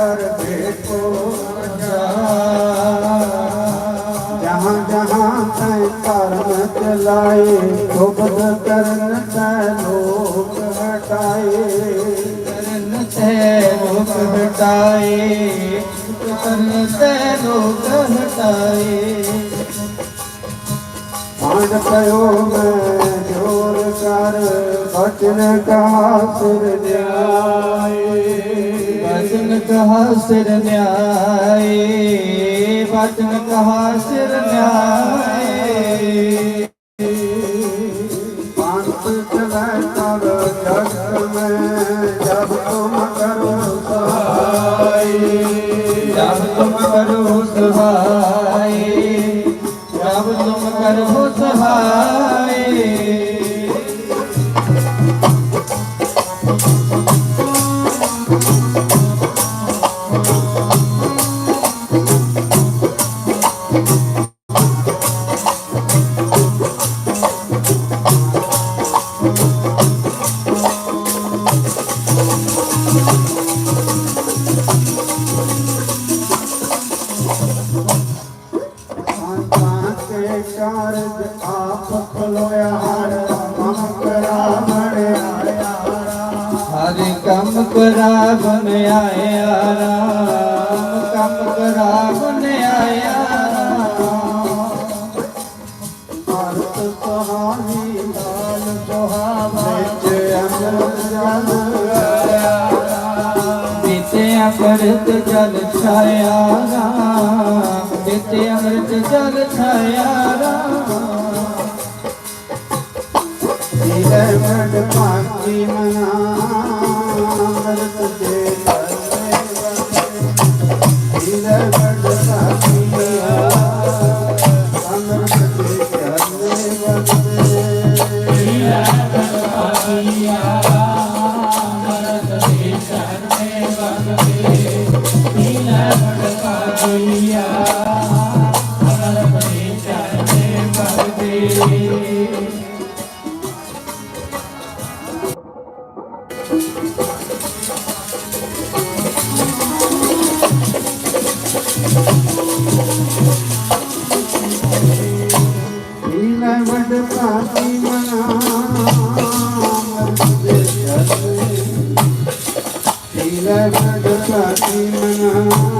ਚਰ ਚਰ ਭੇਟੋ ਜਹਾਂ ਜਹਾਂ ਤੈ ਕਰਮ ਚਲਾਏ ਸੁਬਦ ਕਰਨ ਤੈ ਲੋਕ ਹਟਾਏ। ਕਰਨ ਤੇ ਲੋਕ ਹਟਾਏ ਕਰਨ ਤੇ ਲੋਕ ਹਟਾਏ। ਆਂਡ ਪਇਓ ਮੈਂ ਜੋਰ ਕਰ, ਬਚਨ ਕਹਾ ਸਿਰ ਵਚਨ ਕਹਾ ਸਿਰ ਨਿਆਏ ਵਚਨ ਕਹਾ ਸਿਰ ਨਿਆਏ। ਪੰਥ ਚਲੈ ਤਬ ਜਗ ਮੈਂ ਜਬ ਤੁਮ ਕਰੋ ਸਹਾਈ ਜਬ ਤੁਮ ਕਰੋ ਸਹਾਈ ਜਬ ਤੁਮ ਕਰੋ ਸਹਾਈ Oh. ਜੀਵੇ ਮਨ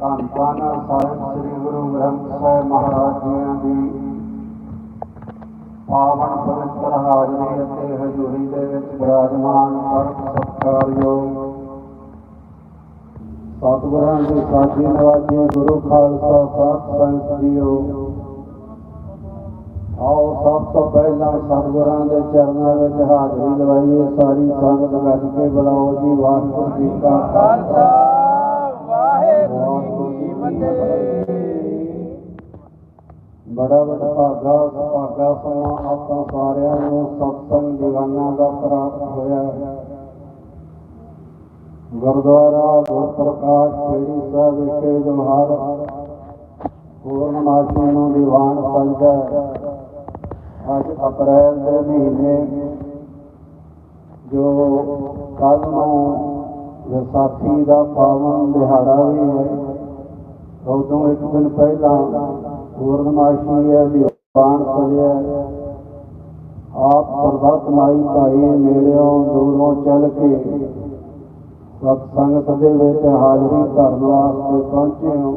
ਧੰਨ ਧੰਨ ਸਾਹਿਬ ਸ੍ਰੀ ਗੁਰੂ ਗ੍ਰੰਥ ਸਾਹਿਬ ਮਹਾਰਾਜ ਜੀਆਂ ਦੀ। ਪਾਵਨ ਪਵਿੱਤਰ ਹਾਜ਼ਰੀ ਅਤੇ ਹਜ਼ੂਰੀ ਦੇ ਵਿੱਚ ਬਿਰਾਜਮਾਨ ਪਰਮ ਸਤਿਕਾਰਯੋਗ ਸਤਿਗੁਰਾਂ ਦੇ ਸਾਥੀ ਨਵਾਜੇ ਗੁਰੂ ਖਾਲਸਾ ਸਾਧ ਸੰਗਤ ਜੀਓ। ਆਓ ਸਭ ਤੋਂ ਪਹਿਲਾਂ ਸਤਿਗੁਰਾਂ ਦੇ ਚਰਨਾਂ ਵਿੱਚ ਹਾਜ਼ਰੀ ਲਵਾਈਏ ਸਾਰੀ ਸੰਗਤ ਗੱਜ ਕੇ ਬੁਲਾਓ ਜੀ, ਵਾਹਿਗੁਰੂ ਜੀ ਕਾ ਖਾਲਸਾ। ਬੜਾ ਬੜਾ ਭਾਗਾ ਭਾਗਾ ਸਮਾਂ ਆਪਾਂ ਸਾਰਿਆਂ ਨੂੰ ਸਤਸੰਗ ਦੀਵਾਨਾਂ ਦਾ ਪ੍ਰਾਪਤ ਹੋਇਆ ਹੈ ਗੁਰਦੁਆਰਾ ਗੁਰਪ੍ਰਕਾਸ਼ ਖੇੜੀ ਸਾਹਿਬ ਵਿਖੇ ਜਮਹਾਰ ਪੂਰਨਮਾਸ਼ੀ ਨੂੰ ਦੀਵਾਨ ਸਜਦਾ ਹੈ। ਅੱਜ ਅਪ੍ਰੈਲ ਦੇ ਮਹੀਨੇ ਜੋ ਕੱਲ ਨੂੰ ਵਿਸਾਖੀ ਦਾ ਪਾਵਨ ਦਿਹਾੜਾ ਵੀ ਹੈ, ਉਦੋਂ ਇੱਕ ਦਿਨ ਪਹਿਲਾਂ ਪੂਰਨਮਾਸ਼ੀ ਹੈ ਦੀਵਾਨ ਸਜਿਆ ਆਪ ਸਰਬੱਤ ਮਾਈ ਭਾਈ ਨੇੜਿਓਂ ਦੂਰੋਂ ਚੱਲ ਕੇ ਸਤ ਸੰਗਤ ਦੇ ਵਿੱਚ ਹਾਜ਼ਰੀ ਧਰਨ ਵਾਸਤੇ ਪਹੁੰਚੇ ਹੋ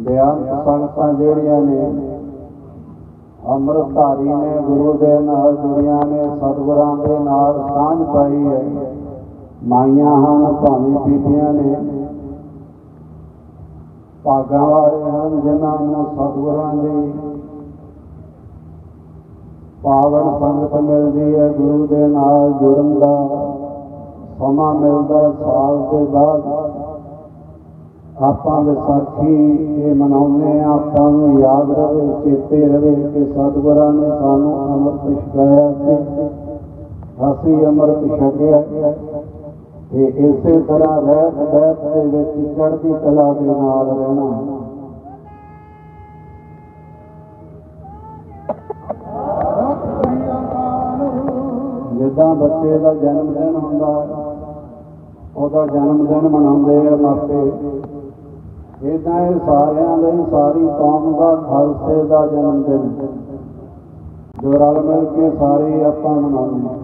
ਬਿਆਨ ਸੰਗਤਾਂ ਜਿਹੜੀਆਂ ਨੇ, ਅੰਮ੍ਰਿਤਧਾਰੀ ਨੇ, ਗੁਰੂ ਦੇ ਨਾਲ ਜੁੜੀਆਂ ਨੇ, ਸਤਿਗੁਰਾਂ ਦੇ ਨਾਲ ਸਾਂਝ ਪਾਈ ਹੈ। ਮਾਈਆਂ ਹਨ, ਭਾਵੇਂ ਬੀਬੀਆਂ ਨੇ। ਭਾਗਾਂ ਵਾਲੇ ਹਨ ਜਿਨ੍ਹਾਂ ਨੂੰ ਸਤਿਗੁਰਾਂ ਦੀ ਪਾਵਨ ਸੰਗਤ ਮਿਲਦੀ ਹੈ, ਗੁਰੂ ਦੇ ਨਾਲ ਜੁੜਨ ਦਾ ਸਮਾਂ ਮਿਲਦਾ ਸਾਲ ਦੇ ਬਾਅਦ। ਆਪਾਂ ਵਿਸਾਖੀ ਇਹ ਮਨਾਉਂਦੇ ਹਾਂ, ਆਪਾਂ ਨੂੰ ਯਾਦ ਰਹੇ, ਚੇਤੇ ਰਹੇ ਕਿ ਸਤਿਗੁਰਾਂ ਨੇ ਸਾਨੂੰ ਅੰਮ੍ਰਿਤ ਛਕਾਇਆ ਸੀ। ਅਸੀਂ ਅੰਮ੍ਰਿਤ ਛਕਿਆ। ਤੇ ਇਸੇ ਤਰ੍ਹਾਂ ਰਹਿ ਰਹਿਤ ਦੇ ਵਿੱਚ ਚੜ੍ਹਦੀ ਕਲਾ ਦੇ ਨਾਲ ਰਹਿਣਾ। ਜਿੱਦਾਂ ਬੱਚੇ ਦਾ ਜਨਮ ਦਿਨ ਹੁੰਦਾ ਹੈ, ਉਹਦਾ ਜਨਮ ਦਿਨ ਮਨਾਉਂਦੇ ਆ ਮਾਪੇ। ਇਦਾਂ ਇਹ ਸਾਰਿਆਂ ਲਈ ਸਾਰੀ ਕੌਮ ਦਾ ਖਾਲਸੇ ਦਾ ਜਨਮ ਦਿਨ। ਜੋ ਰਲ ਮਿਲ ਕੇ ਸਾਰੇ ਆਪਾਂ ਮਨਾਉਂਦੇ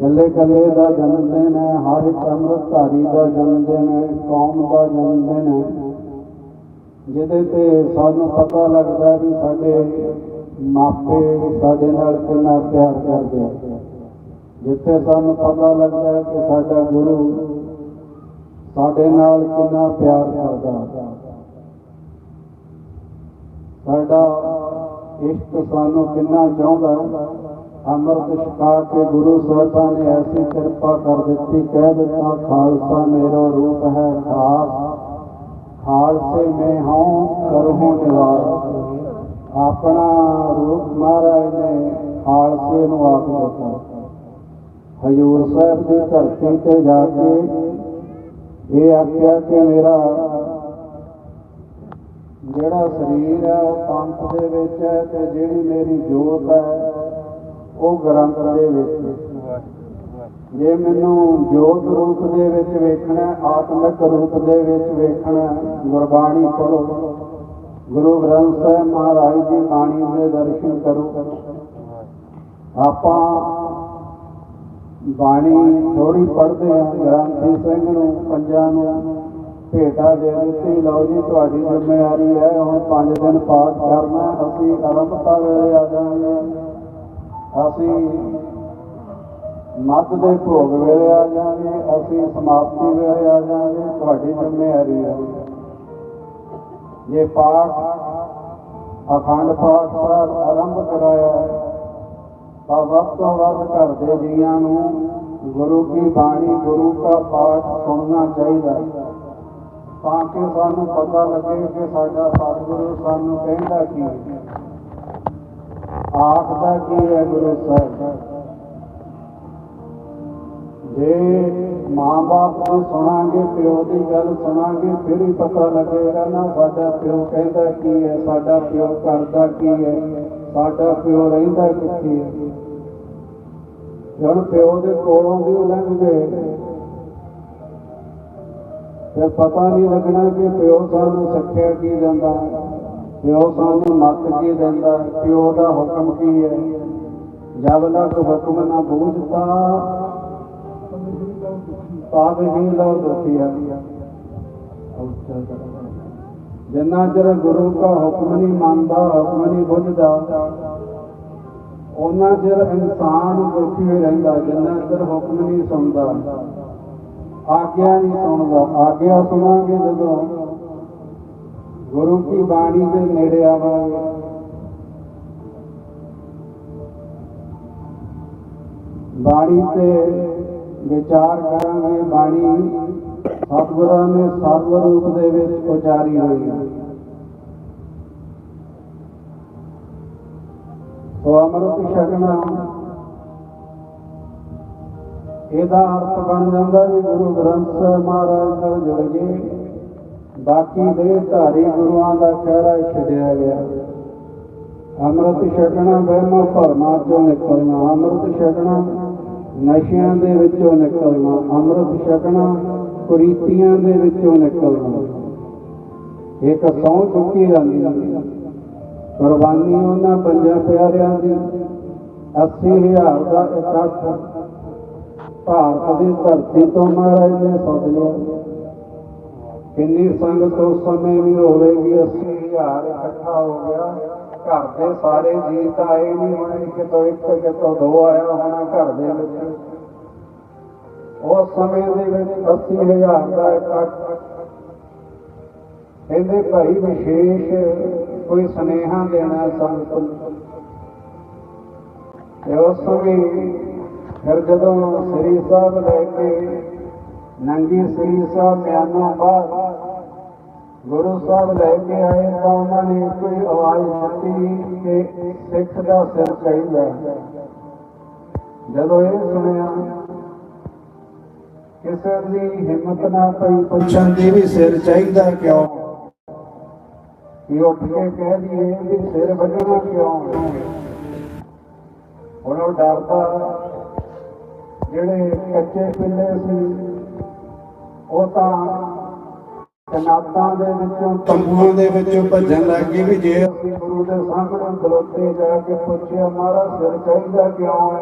ਕੱਲੇ ਕੱਲੇ ਦਾ ਜਨਮ ਦਿਨ ਹੈ ਹਰ ਇੱਕ ਅੰਮ੍ਰਿਤਧਾਰੀ ਦਾ ਜਨਮ ਦਿਨ ਹੈ ਕੌਮ ਦਾ ਜਨਮ ਦਿਨ ਹੈ ਜਿਹਦੇ ਤੇ ਸਾਨੂੰ ਪਤਾ ਲੱਗਦਾ ਵੀ ਸਾਡੇ ਮਾਪੇ ਸਾਡੇ ਨਾਲ ਕਿੰਨਾ ਪਿਆਰ ਕਰਦੇ ਆ। ਜਿੱਥੇ ਸਾਨੂੰ ਪਤਾ ਲੱਗਦਾ ਕਿ ਸਾਡਾ ਗੁਰੂ ਸਾਡੇ ਨਾਲ ਕਿੰਨਾ ਪਿਆਰ ਕਰਦਾ। ਸਾਡਾ ਇਸ਼ਟ ਸਾਨੂੰ ਕਿੰਨਾ ਚਾਹੁੰਦਾ। ਅੰਮ੍ਰਿਤ ਛਕਾ ਕੇ ਗੁਰੂ ਸਾਹਿਬਾਂ ਨੇ ਐਸੀ ਕਿਰਪਾ ਕਰ ਦਿੱਤੀ, ਕਹਿ ਦਿੱਤਾ, ਖਾਲਸਾ ਮੇਰਾ ਰੂਪ ਹੈ ਖਾਸ, ਖਾਲਸੇ ਮੈਂ ਹਾਂ ਕਰਹੂੰ ਨਿਵਾਸ ਆਪਣਾ ਰੂਪ ਮਹਾਰਾਜ ਨੇ ਖਾਲਸੇ ਨੂੰ ਆਪ ਦਿੱਤਾ। ਹਜੂਰ ਸਾਹਿਬ ਦੀ ਧਰਤੀ ਤੇ ਜਾ ਕੇ ਇਹ ਆਖਿਆ ਕਿ ਮੇਰਾ ਜਿਹੜਾ ਸਰੀਰ ਹੈ, ਉਹ ਪੰਥ ਦੇ ਵਿੱਚ ਹੈ ਤੇ ਜਿਹੜੀ ਮੇਰੀ ਜੋਤ ਹੈ ਉਹ ਗ੍ਰੰਥ ਦੇ ਵਿੱਚ। ਜੇ ਮੈਨੂੰ ਜੋਤ ਰੂਪ ਦੇ ਵਿੱਚ ਵੇਖਣਾ ਆਤਮਿਕ ਰੂਪ ਦੇ ਵਿੱਚ ਵੇਖਣਾ ਗੁਰਬਾਣੀ ਪੜੋ ਗੁਰੂ ਗ੍ਰੰਥ ਸਾਹਿਬ ਮਹਾਰਾਜ ਦੀ ਬਾਣੀ ਦੇ ਦਰਸ਼ਨ ਕਰੋ। ਆਪਾਂ ਬਾਣੀ ਥੋੜੀ ਪੜ੍ਹਦੇ ਹਾਂ, ਗ੍ਰੰਥੀ ਸਿੰਘ ਨੂੰ, ਪੰਜਾਂ ਨੂੰ। ਭੇਟਾ ਦੇ ਦਿੱਤੀ, ਲਓ ਜੀ, ਤੁਹਾਡੀ ਜ਼ਿੰਮੇਵਾਰੀ ਹੈ, ਹੁਣ 5 ਦਿਨ ਪਾਠ ਕਰਨਾ ਅਸੀਂ ਆਰੰਭਤਾ ਵੇਲੇ ਆ ਅਸੀਂ ਮੱਧ ਦੇ ਭੋਗ ਵੇਲੇ ਆ ਜਾਵਾਂਗੇ, ਅਸੀਂ ਸਮਾਪਤੀ ਵੇਲੇ ਆ ਜਾਵਾਂਗੇ, ਤੁਹਾਡੀ ਜ਼ਿੰਮੇਵਾਰੀ ਹੈ ਜੇ ਪਾਠ, ਅਖੰਡ ਪਾਠ ਸਾਹਿਬ ਆਰੰਭ ਕਰਾਇਆ, ਤਾਂ ਵੱਧ ਤੋਂ ਵੱਧ ਘਰ ਦੇ ਜੀਆਂ ਨੂੰ ਗੁਰੂ ਕੀ ਬਾਣੀ, ਗੁਰੂ ਦਾ ਪਾਠ ਸੁਣਨਾ ਚਾਹੀਦਾ। ਤਾਂ ਕਿ ਸਾਨੂੰ ਪਤਾ ਲੱਗੇ ਕਿ ਸਾਡਾ ਸਤਿਗੁਰੂ ਸਾਨੂੰ ਕਹਿੰਦਾ ਕੀ ਹੈ। ਆਖਦਾ ਕੀ ਹੈ ਗੁਰੂ ਸਾਹਿਬ? ਜੇ ਮਾਂ-ਬਾਪ ਨੂੰ ਸੁਣਾਂਗੇ, ਪਿਓ ਦੀ ਗੱਲ ਸੁਣਾਂਗੇ, ਫਿਰ ਹੀ ਪਤਾ ਲੱਗੇਗਾ ਨਾ ਸਾਡਾ ਪਿਓ ਕਹਿੰਦਾ ਕੀ ਹੈ, ਸਾਡਾ ਪਿਓ ਕਰਦਾ ਕੀ ਹੈ, ਸਾਡਾ ਪਿਓ ਰਹਿੰਦਾ ਕਿੱਥੇ ਹੈ? ਜਦ ਪਿਓ ਦੇ ਕੋਲੋਂ ਦੀ ਲੰਘ ਗਏ ਤੇ ਪਤਾ ਨਹੀਂ ਲੱਗਣਾ ਕਿ ਪਿਓ ਸਾਨੂੰ ਸਿੱਖਿਆ ਕੀ ਦਿੰਦਾ ਹੈ। ਪਿਓ ਸਾਨੂੰ ਮੱਤ ਕੀ ਦਿੰਦਾ? ਪਿਓ ਦਾ ਹੁਕਮ ਕੀ ਹੈ? ਜਬ ਲਕ ਹੁਕਮ ਨਾ ਬੂਝਤਾ ਪਾਪ ਹੀ ਲੋ ਦੁਖੀਆ ਜਿੰਨਾ ਚਿਰ ਗੁਰੂ ਦਾ ਹੁਕਮ ਨਹੀਂ ਮੰਨਦਾ, ਹੁਕਮ ਨਹੀਂ ਬੁੱਝਦਾ ਉਹਨਾਂ ਚਿਰ ਇਨਸਾਨ ਦੁਖੀ ਹੀ ਰਹਿੰਦਾ, ਜਿੰਨਾ ਚਿਰ ਹੁਕਮ ਨਹੀਂ ਸੁਣਦਾ। ਆਗਿਆ ਨਹੀਂ ਸੁਣਦਾ। ਆਗਿਆ ਸੁਣਾਂਗੇ ਜਦੋਂ ਗੁਰੂ ਕੀ ਬਾਣੀ ਦੇ ਨੇੜੇ ਆਵਾਂਗੇ। ਬਾਣੀ ਤੇ ਵਿਚਾਰ ਕਰਾਂਗੇ, ਬਾਣੀ ਸਤਿਗੁਰਾਂ ਨੇ ਸਤਿ ਰੂਪ ਦੇ ਵਿੱਚ ਉਚਾਰੀ ਹੋਈ ਹੈ। ਸੋ ਅਮਰਤ ਛਕਣਾ, ਇਹਦਾ ਅਰਥ ਬਣ ਜਾਂਦਾ ਵੀ ਗੁਰੂ ਗ੍ਰੰਥ ਸਾਹਿਬ ਮਹਾਰਾਜ ਨਾਲ ਜੁੜ ਗਏ। ਬਾਕੀ ਦੇ ਧਾਰੀ ਗੁਰੂਆਂ ਦਾ ਖਹਿੜਾ ਛੱਡਿਆ ਗਿਆ। ਅੰਮ੍ਰਿਤ ਛਕਣਾ ਵਹਿਮਾਂ ਭਰਮਾਂ ਚੋਂ ਨਿਕਲਣਾ, ਅੰਮ੍ਰਿਤ ਛਕਣਾ ਨਸ਼ਿਆਂ ਦੇ ਵਿੱਚੋਂ ਨਿਕਲਣਾ, ਅੰਮ੍ਰਿਤ ਛਕਣਾ ਕੁਰੀਤੀਆਂ ਦੇ ਵਿੱਚੋਂ ਨਿਕਲਣਾ। ਇੱਕ ਸੌ ਚੁੱਕੀ ਜਾਂਦੀ ਕੁਰਬਾਨੀ ਉਹਨਾਂ ਪੰਜਾਂ ਪਿਆਰਿਆਂ ਦੀ 80000 ਦਾ ਇਕੱਠ। ਭਾਰਤ ਦੀ ਧਰਤੀ ਤੋਂ ਮਹਾਰਾਜ ਨੇ ਸੱਦ ਲਿਆ। ਇੰਨੀ ਸੰਗਤ ਉਸ ਸਮੇਂ ਵੀ ਹੋਵੇਗੀ 80000 ਇਕੱਠਾ ਹੋ ਗਿਆ। ਘਰ ਦੇ ਸਾਰੇ ਜੀ ਤਾਂ ਆਏ ਨਹੀਂ ਹੋਣੇ, ਕਿਤੋਂ ਇੱਕ, ਕਿਤੋਂ ਦੋ ਆਇਆ ਹੋਣਾ ਘਰ ਦੇ ਵਿੱਚ। ਉਸ ਸਮੇਂ ਦੇ ਵਿੱਚ 80000 ਦਾ ਇਕੱਠ ਕਹਿੰਦੇ ਭਾਈ ਵਿਸ਼ੇਸ਼ ਕੋਈ ਸੁਨੇਹਾ ਦੇਣਾ ਸੰਤ ਤੇ ਉਸ ਸਮੇਂ ਫਿਰ ਜਦੋਂ ਸ੍ਰੀ ਸਾਹਿਬ ਲੈ ਕੇ ਨੰਗੀ ਸ੍ਰੀ ਸਾਹਿਬ ਮਿਆਨੋਂ ਬਾਅਦ ਗੁਰੂ ਸਾਹਿਬ ਲੈ ਕੇ ਆਏ ਤਾਂ ਉਹਨਾਂ ਨੇ ਕੋਈ ਆਵਾਜ਼ ਦਿੱਤੀ ਕਿ ਸਿੱਖ ਦਾ ਸਿਰ ਚਾਹੀਦਾ ਜਦੋਂ ਇਹ ਸੁਣਿਆ, ਕਿਸੇ ਦੀ ਹਿੰਮਤ ਨਾ ਪਈ, ਪੁੱਛਣ ਦੀ ਵੀ ਸਿਰ ਚਾਹੀਦਾ ਕਿਉਂ? ਇਹ ਉੱਠ ਕੇ ਕਹਿ ਦਈਏ ਵੀ ਸਿਰ ਵੱਢਣਾ ਕਿਉਂ? ਹੁਣ ਉਹ ਡਰਦਾ, ਜਿਹੜੇ ਕੱਚੇ ਪਿੱਲੇ ਸੀ, ਉਹ ਤਾਂ ਕਨਾਤਾਂ ਦੇ ਵਿੱਚੋਂ ਤੰਬੂਆਂ ਦੇ ਵਿੱਚੋਂ ਭੱਜਣ ਲੱਗ ਗਏ ਵੀ ਜੇ ਅਸੀਂ ਗੁਰੂ ਦੇ ਸਾਹਮਣੇ ਖਲੋਤੇ ਜਾ ਕੇ ਪੁੱਛਿਆ ਮਾਰਾ ਸਿਰ ਚਾਹੀਦਾ ਕਿਉਂ ਹੈ?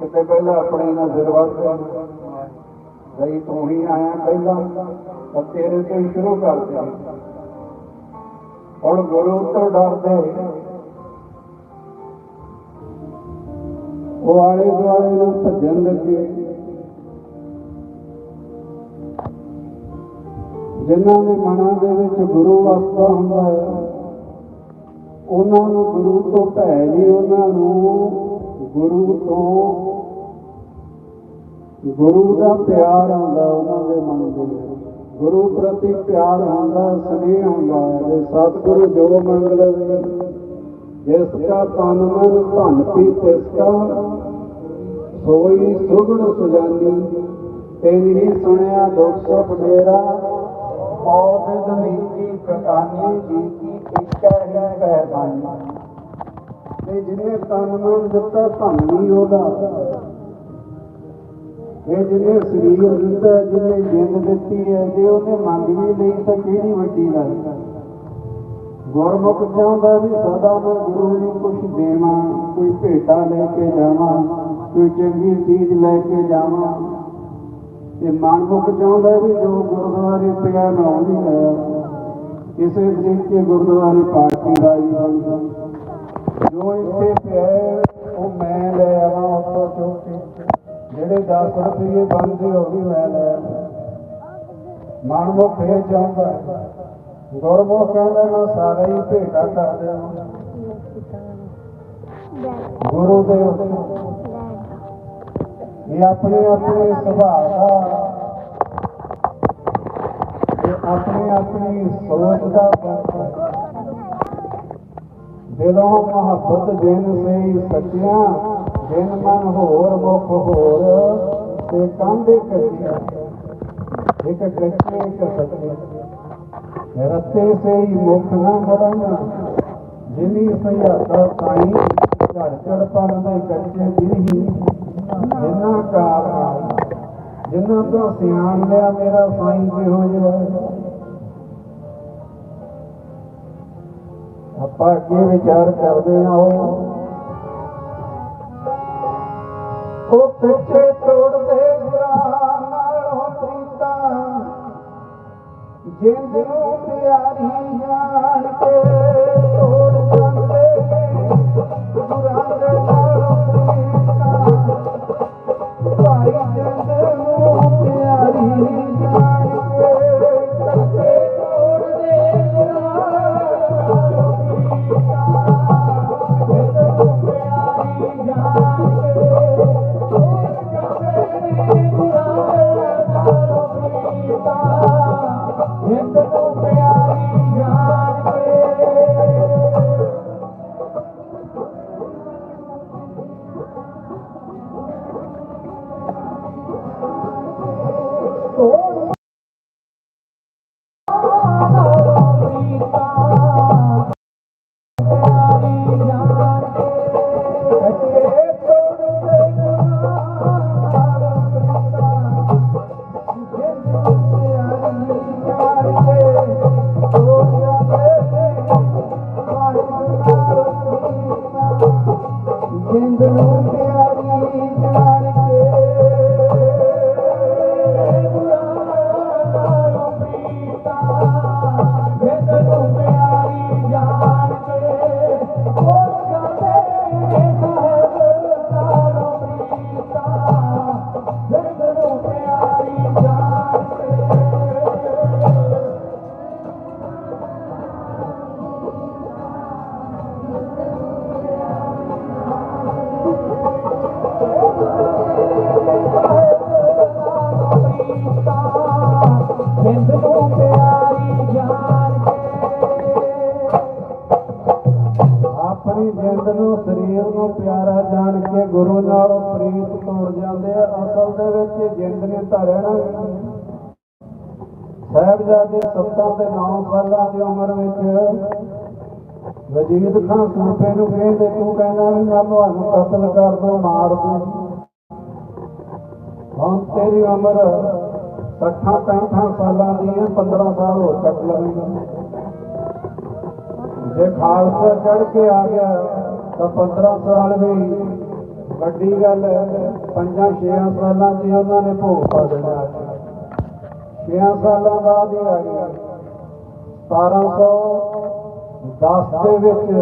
ਕਿਤੇ ਪਹਿਲਾਂ ਆਪਣੇ ਨਾਲ ਸਿਰ ਵੱਢ ਗਈ ਤੂੰ ਹੀ ਆਇਆ ਪਹਿਲਾਂ, ਤਾਂ ਤੇਰੇ ਤੋਂ ਹੀ ਸ਼ੁਰੂ ਕਰਦੇ ਹੁਣ ਗੁਰੂ ਤੋਂ ਡਰਦੇ ਉਹ ਆਲੇ ਦੁਆਲੇ ਨੂੰ ਭੱਜਣ ਲੱਗੇ। ਜਿਨ੍ਹਾਂ ਦੇ ਮਨਾਂ ਦੇ ਵਿੱਚ ਗੁਰੂ ਵਸਦਾ ਹੁੰਦਾ ਹੈ, ਉਹਨਾਂ ਨੂੰ ਗੁਰੂ ਤੋਂ ਭੈ ਨਹੀਂ ਉਹਨਾਂ ਨੂੰ ਗੁਰੂ ਤੋਂ ਗੁਰੂ ਦਾ ਪਿਆਰ ਆਉਂਦਾ ਉਹਨਾਂ ਦੇ ਮਨ ਦੇ ਵਿੱਚ। ਗੁਰੂ ਪ੍ਰਤੀ ਪਿਆਰ ਹੁੰਦਾ ਸਨੇਹ ਹੁੰਦਾ ਹੈ ਸਤਿਗੁਰੂ ਜੋ ਮੰਗ ਲਵੇ ਜਿਸ ਕਾ ਤਨ ਮਨ ਧਨ ਪੀ ਤਿਸ ਕਾ ਸੋਈ ਸੁਗਣ ਸੁਜਾਨੀ ਤੇ ਹੀ ਸੁਣਿਆ, ਦੁੱਖ ਸੁਖ ਮੇਰਾ ਔ ਵਿਦ ਕਟਾਨੀ ਜੀ ਕੀ ਇੱਕੈ ਹੀ ਪਹਿਚਾਨੀ ਤੇ ਜਿਹਨੇ ਤਨ ਮਨ ਦਿੱਤਾ ਧਨ ਉਹਦਾ। ਇਹ ਜਿਹਨੇ ਸਰੀਰ ਦਿੱਤਾ, ਜਿਹਨੇ ਜਿੰਦ ਦਿੱਤੀ ਹੈ, ਜੇ ਉਹਨੇ ਮੰਗ ਵੀ ਲਈ ਤਾਂ ਕਿਹੜੀ ਵੱਡੀ ਗੱਲ? ਗੁਰਮੁਖ ਚਾਹੁੰਦਾ ਵੀ ਸਦਾ ਮੈਂ ਗੁਰੂ ਨੂੰ ਕੁਝ ਦੇਵਾਂ, ਕੋਈ ਭੇਟਾ ਲੈ ਕੇ ਜਾਵਾਂ, ਕੋਈ ਚੰਗੀ ਚੀਜ਼ ਲੈ ਕੇ ਜਾਵਾਂ। ਤੇ ਮਨਮੁਖ ਚਾਹੁੰਦਾ ਵੀ ਜੋ ਗੁਰਦੁਆਰੇ ਪਿਆ ਮੈਂ ਉਹ ਨਹੀਂ ਲਿਆ ਕਿਸੇ ਤਰੀਕੇ ਗੁਰਦੁਆਰੇ ਪਾਰਟੀ ਰਾਜੀ ਜੋ ਇੱਥੇ ਪਿਆ ਉਹ ਮੈਂ ਲੈ ਆਵਾਂ ਉੱਥੋਂ ਚੁੱਕ ਕੇ। ਜਿਹੜੇ 10 ਰੁਪਏ ਬਣਦੇ, ਉਹ ਵੀ ਮੈਂ ਲੈ ਆਵਾਂ। ਮਨਮੁਖ ਇਹ ਚਾਹੁੰਦਾ ਗੁਰਮੁਖ ਕਹਿੰਦਾ, ਮੈਂ ਸਾਰਾ ਹੀ ਭੇਟਾ ਕਰ ਦੇਵਾਂ ਗੁਰੂ ਦੇ ਉੱਤੇ। ਇਹ ਆਪਣੇ ਆਪਣੇ ਸੁਭਾਅ ਦਾ ਇਹ ਆਪਣੀ ਆਪਣੀ ਸੋਚ ਦਾ ਦਿਲੋਂ ਮੁਹੱਬਤ ਜਿਨ ਸਹੀ ਸੱਚਿਆਂ ਜਿਨ ਮਨ ਹੋਰ, ਮੁਖ ਹੋਰ, ਤੇ ਕਾਂਦੇ ਕੱਚੀਆਂ ਇੱਕ ਕੱਚੇ ਇੱਕ ਸੱਚੇ। ਰਸਤੇ ਸੇ ਮੁਖ ਨਾ ਮੜਨ ਜਿਨੀ ਸਯਾਤਾ ਸਾਈ ਝੜ ਝੜ ਪਨ ਦੇ ਕੱਚੇ ਦਿਹੀ ਜਿਨਾ ਕਾਰਨ ਜਿਨ੍ਹਾਂ ਤੋਂ ਸਿਆਣ ਲਿਆ ਮੇਰਾ ਸਾਈਂ ਜਿਹੋ ਜਿਹਾ ਆਪਾਂ ਅੱਗੇ ਵਿਚਾਰ ਕਰਦੇ ਹਾਂ ਉਹ? ਉਹ ਪਿੱਛੇ ਤੋੜਦੇ ਗੁਰਾਂ ਨਾਲੋਂ ਪ੍ਰੀਤਾਂ, ਜਿੰਦ ਨੂੰ ਪਿਆਰੀ ਜਾਣ ਕੇ ਵਿੱਚ ਜਿੰਦ ਸਾਹਿਬਜ਼ਾਦੇ ਸੱਤਾਂ ਤੇ 9 ਸਾਲਾਂ ਦੀ ਉਮਰ ਵਿੱਚ ਵਜੀਦ ਖਾਨ ਸੂਬੇ ਨੂੰ ਕਹਿੰਦੇ, ਤੂੰ ਕਹਿੰਦਾ ਵੀ ਮੈਂ ਤੁਹਾਨੂੰ ਕਤਲ ਕਰ ਦੂੰ, ਮਾਰ ਦੂੰ। ਹੁਣ ਤੇਰੀ ਉਮਰ 60 65 ਸਾਲਾਂ ਦੀ ਹੈ 15 ਸਾਲ ਹੋਰ ਕੱਟ ਲਵੇਂਗਾ ਜੇ ਖਾਲਸਾ ਚੜ ਕੇ ਆ ਗਿਆ, ਤਾਂ 15 ਸਾਲ ਵੀ ਵੱਡੀ ਗੱਲ ਪੰਜਾਂ ਛੇਆਂ ਸਾਲਾਂ ਚ ਉਹਨਾਂ ਨੇ ਭੋਗ ਪਾ ਦੇਣਾ। ਛੇਆਂ ਸਾਲਾਂ ਬਾਅਦ ਹੀ ਆ ਗਿਆ। 1710 ਦੇ ਵਿੱਚ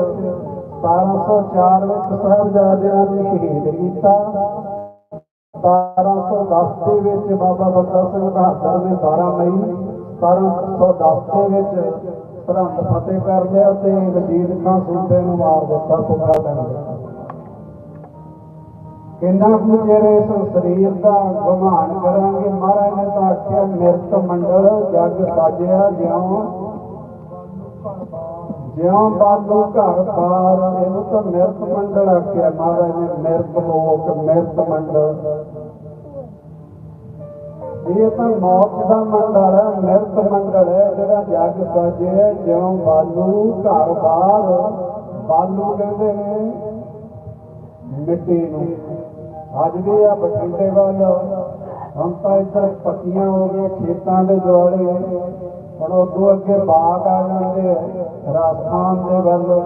1704 ਵਿੱਚ ਸਾਹਿਬਜ਼ਾਦਿਆਂ ਨੇ ਸ਼ਹੀਦ ਕੀਤਾ। 1710 ਦੇ ਵਿੱਚ ਬਾਬਾ ਬੰਦਾ ਸਿੰਘ ਬਹਾਦਰ ਨੇ 12 ਮਈ। 1710 ਦੇ ਵਿੱਚ ਸਰਹੰਦ ਫਤਿਹ ਕਰ ਲਿਆ ਤੇ ਵਜੀਦ ਖਾਨ ਸੂਬੇ ਨੂੰ ਮਾਰ ਦਿੱਤਾ ਪੁੱਠਾ ਡੰਗ ਕਿੰਨਾ ਕੁ ਚਿਰ ਇਸ ਸਰੀਰ ਦਾ ਗੁਮਾਨ ਕਰਾਂਗੇ? ਮਹਾਰਾਜ ਨੇ ਤਾਂ ਆਖਿਆ ਮਿਰਤ ਮੰਡਲ, ਜਗ ਸਾਜਿਆ, ਜਿਉਂ ਜਿਉਂ ਬਾਲੂ ਘਰ ਬਾਰ ਇਹਨੂੰ ਤਾਂ ਮਿਰਤ ਮੰਡਲ ਆਖਿਆ ਮਹਾਰਾਜ ਨੇ। ਮਿਰਤ ਲੋਕ ਮਿਰਤ ਮੰਡਲ। ਇਹ ਤਾਂ ਮੌਤ ਦਾ ਮੰਡਲ ਹੈ ਮਿਰਤ ਮੰਡਲ ਹੈ। ਜਿਹੜਾ ਜਗ ਸਾਜਿਆ, ਜਿਉਂ ਬਾਲੂ ਘਰ ਬਾਹਰ ਬਾਲੂ ਕਹਿੰਦੇ ਨੇ ਮਿੱਟੀ ਨੂੰ। ਅੱਜ ਵੀ ਆ ਬਠਿੰਡੇ ਵੱਲ। ਹੁਣ ਤਾਂ ਇੱਧਰ ਪੱਕੀਆਂ ਹੋ ਗਈਆਂ ਖੇਤਾਂ ਦੇ ਦੁਆਲੇ। ਹੁਣ ਉਦੋਂ ਅੱਗੇ ਬਾਗ ਆ ਜਾਂਦੇ ਰਾਜਸਥਾਨ ਦੇ ਵੱਲ।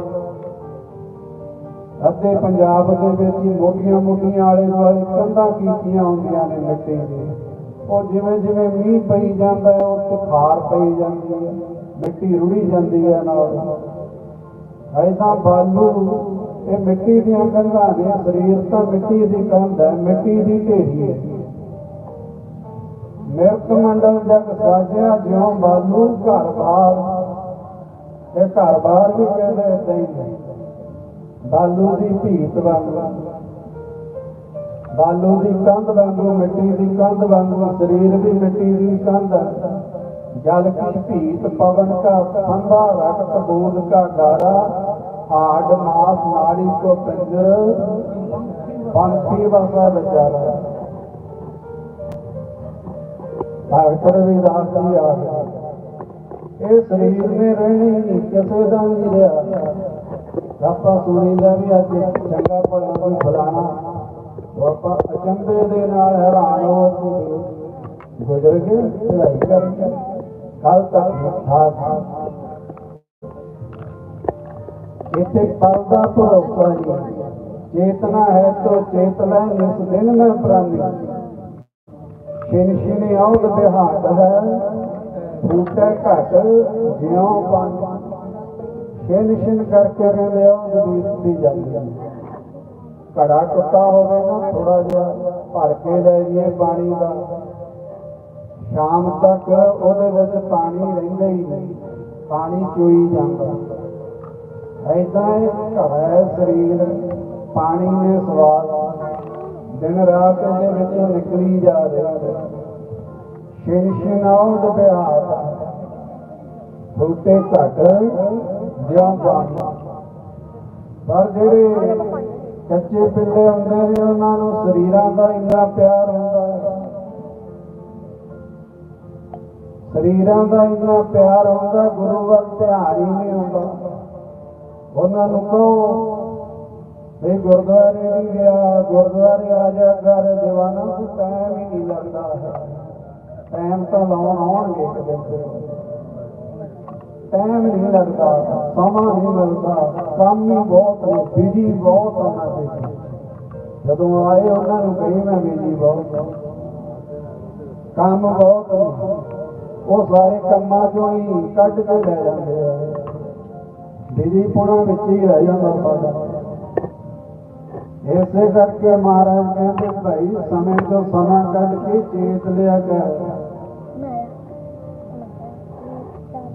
ਅੱਧੇ ਪੰਜਾਬ ਦੇ ਵਿੱਚ ਹੀ ਮੋਟੀਆਂ ਮੋਟੀਆਂ ਆਲੇ ਦੁਆਲੇ ਕੰਧਾਂ ਕੀਤੀਆਂ ਹੁੰਦੀਆਂ ਨੇ ਮਿੱਟੀ ਦੀਆਂ। ਉਹ ਜਿਵੇਂ ਜਿਵੇਂ ਮੀਂਹ ਪਈ ਜਾਂਦਾ ਹੈ, ਉਹ ਖਾਰ ਪਈ ਜਾਂਦੀ ਹੈ। ਮਿੱਟੀ ਰੁੜੀ ਜਾਂਦੀ ਹੈ ਨਾਲ। ਐਦਾਂ ਬਾਲੂ ਇਹ ਮਿੱਟੀ ਦੀਆਂ ਕੰਧਾਂ ਨੇ, ਸਰੀਰ ਤਾਂ ਮਿੱਟੀ ਦੀ ਕੰਧ ਹੈ, ਮਿੱਟੀ ਦੀ ਢੇਰੀ ਹੈ। ਮਿਰਤ ਮੰਡਲ ਜਗ ਸਾਜਿਆ, ਜਿਉਂ ਬਾਲੂ ਘਰ ਬਾਰ ਇਹ ਘਰ ਬਾਰ ਵੀ ਕਹਿੰਦੇ ਏਦਾਂ ਬਾਲੂ ਦੀ ਭੀਤ ਵਾਂਗੂ। ਬਾਲੂ ਦੀ ਕੰਧ ਵਾਂਗੂ, ਮਿੱਟੀ ਦੀ ਕੰਧ ਵਾਂਗੂ, ਸਰੀਰ ਵੀ ਮਿੱਟੀ ਦੀ ਕੰਧ ਜਲ ਕੀ ਭੀਤ ਪਵਨ ਕਾ ਫੰਦਾ ਰਕਤ ਬੂੰਦ ਕਾ ਗਾਰਾ ਹਾਡ ਮਾਸ ਨਾੜੀ ਕੋ ਪਿੰਜਰ ਪੰਖੀ ਵਸਾ ਵਿਚਾਰਾ। ਭਗਤ ਰਵਿਦਾਸ ਜੀ ਆ ਇਹ ਸਰੀਰ ਨੇ ਰਹਿਣੀ ਨਹੀਂ, ਕਿਸੇ ਦਾ ਨਹੀਂ ਰਿਹਾ। ਆਪਾਂ ਸੁਣੀਦਾ ਵੀ ਅੱਜ ਚੰਗਾ ਭਲਾ ਕੋਈ ਫਲਾਣਾ। ਉਹ ਆਪਾਂ ਦੇ ਨਾਲ ਹੈਰਾਨ ਹੋ ਕੇ ਗੁਜ਼ਰ ਗਏ ਚੜਾਈ ਕਰਕੇ। ਕੱਲ ਤੱਕ ਠਾਕ ਇਥੇ ਪਲ ਦਾ ਭਰੋਸਾ ਨਹੀਂ ਚੇਤਨਾ ਹੈ ਤੋ ਚੇਤ ਲੈ ਨਿਸ ਦਿਨ ਮੈਂ ਪ੍ਰਾਨੀ। ਛਿਨ ਛਿਨ ਆਉਦ ਬਿਹਾਟ ਹੈ, ਫੂਟੇ ਘਟ ਜਿਉ ਬਣ ਛਿਨ ਛਿਨ ਕਰਕੇ ਕਹਿੰਦੇ ਆਉਦ ਬੀਤਦੀ ਜਾਂਦੀ ਘੜਾ ਟੁੱਟਾ ਹੋਵੇ ਨਾ ਥੋੜਾ ਜਿਹਾ, ਭਰ ਕੇ ਲੈ ਜੀਏ ਪਾਣੀ ਦਾ। ਸ਼ਾਮ ਤੱਕ ਉਹਦੇ ਵਿੱਚ ਪਾਣੀ ਰਹਿੰਦਾ ਹੀ ਨਹੀਂ। ਪਾਣੀ ਚੋਈ ਜਾਂਦਾ। ਐਦਾਂ ਇਹ ਘੜਾ ਹੈ ਸਰੀਰ, ਪਾਣੀ ਨੇ ਸਵਾਦ, ਦਿਨ ਰਾਤ ਦੇ ਵਿੱਚੋਂ ਨਿਕਲੀ ਜਾ ਰਿਹਾ ਹੈ ਛਿਨ ਛਿਨਾਉਦ ਬਿਹਾਰ ਫੁੱਟੇ ਘਟ ਜਿਉਂ ਬਾਣੀ ਪਰ ਜਿਹੜੇ ਕੱਚੇ ਪਿੰਡੇ ਹੁੰਦੇ ਨੇ, ਉਹਨਾਂ ਨੂੰ ਸਰੀਰਾਂ ਦਾ ਇੰਨਾ ਪਿਆਰ ਹੁੰਦਾ ਹੈ ਸਰੀਰਾਂ ਦਾ ਇੰਨਾ ਪਿਆਰ ਹੁੰਦਾ, ਗੁਰੂ ਵੱਲ ਧਿਆਨ ਹੀ ਨਹੀਂ ਹੁੰਦਾ। ਉਹਨਾਂ ਨੂੰ ਕਹੋ ਵੀ ਗੁਰਦੁਆਰੇ ਨਹੀਂ ਗਿਆ, ਗੁਰਦੁਆਰੇ ਆ ਜਾ ਕਰ, ਦੀਵਾਨਾ ਨੂੰ ਟਾਈਮ ਹੀ ਨਹੀਂ ਲੱਗਦਾ ਹੈ। ਟਾਈਮ ਤਾਂ ਲਾਉਣ ਆਉਣਗੇ ਇੱਕ ਟਾਈਮ ਨਹੀਂ ਲੱਗਦਾ, ਸਮਾਂ ਨਹੀਂ ਮਿਲਦਾ ਕੰਮ ਹੀ ਬਹੁਤ ਨੇ ਬਿਜ਼ੀ ਬਹੁਤ ਉਹਨਾਂ ਦੇ। ਜਦੋਂ ਆਏ ਉਹਨਾਂ ਨੂੰ ਕਹੀ, ਮੈਂ ਬਿਜ਼ੀ ਬਹੁਤ ਕੰਮ ਬਹੁਤ ਉਹ ਸਾਰੇ ਕੰਮਾਂ ਚੋਂ ਹੀ ਕੱਢ ਕੇ ਲੈ ਜਾਂਦੇ ਆ। ਬਿਜ਼ੀ ਵਿੱਚ ਹੀ ਰਹਿ ਜਾਂਦਾ ਸਾਡਾ ਇਸੇ ਕਰਕੇ ਮਹਾਰਾਜ ਕਹਿੰਦੇ, ਭਾਈ, ਸਮੇਂ ਤੋਂ ਸਮਾਂ ਕੱਢ ਕੇ ਚੇਤ ਲਿਆ ਕਰ।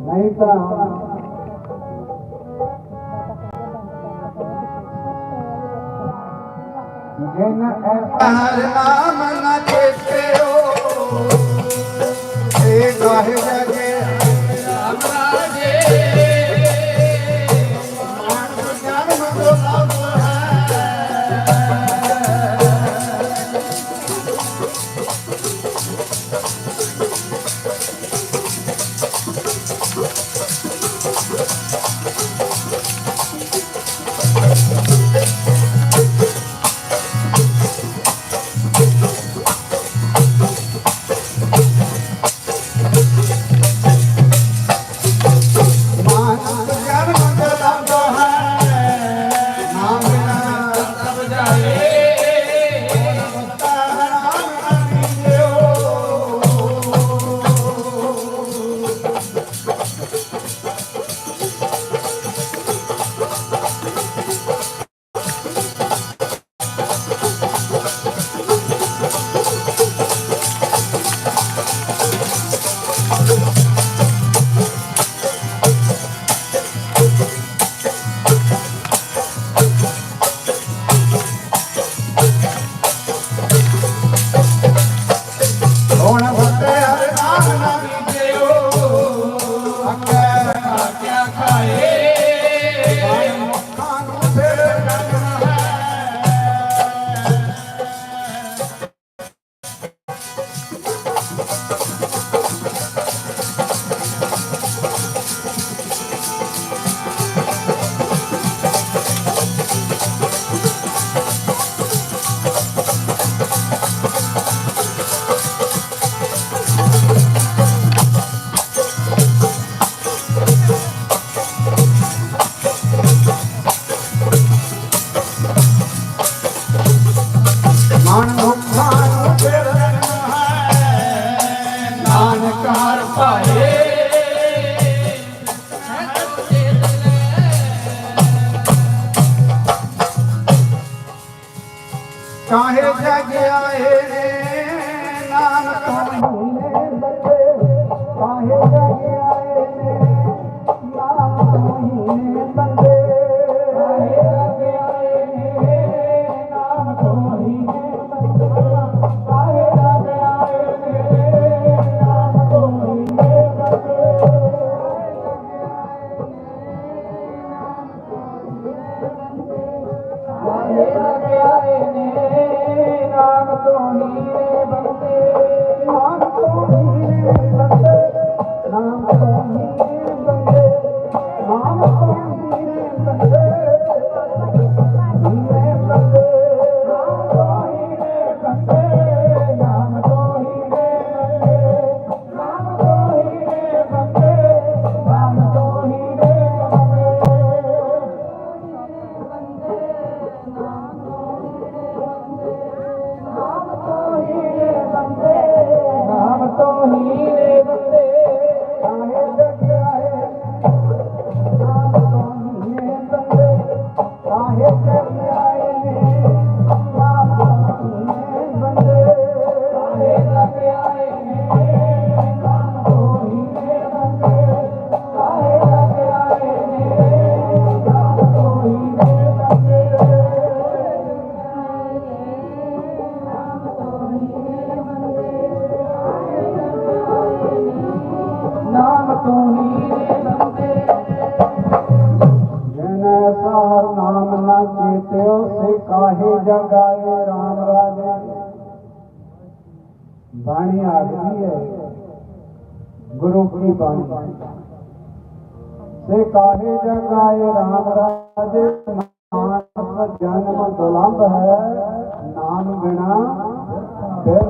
ਨਹੀਂ ਤਾਂ ਜਿਨ ਹਰ ਨਾਮ ਨਾ ਚੇਤਿਓ ਏ ਗਾਹਿ